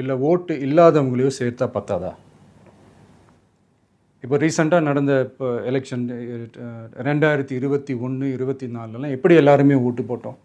இல்லை ஓட்டு இல்லாதவங்களையோ சேர்த்தா பத்தாதா? இப்போ ரீசெண்டாக நடந்த இப்போ எலெக்ஷன் ரெண்டாயிரத்தி இருபத்தி ஒன்று இருபத்தி நாலுலாம் எப்படி எல்லாருமே ஓட்டு போட்டோம்?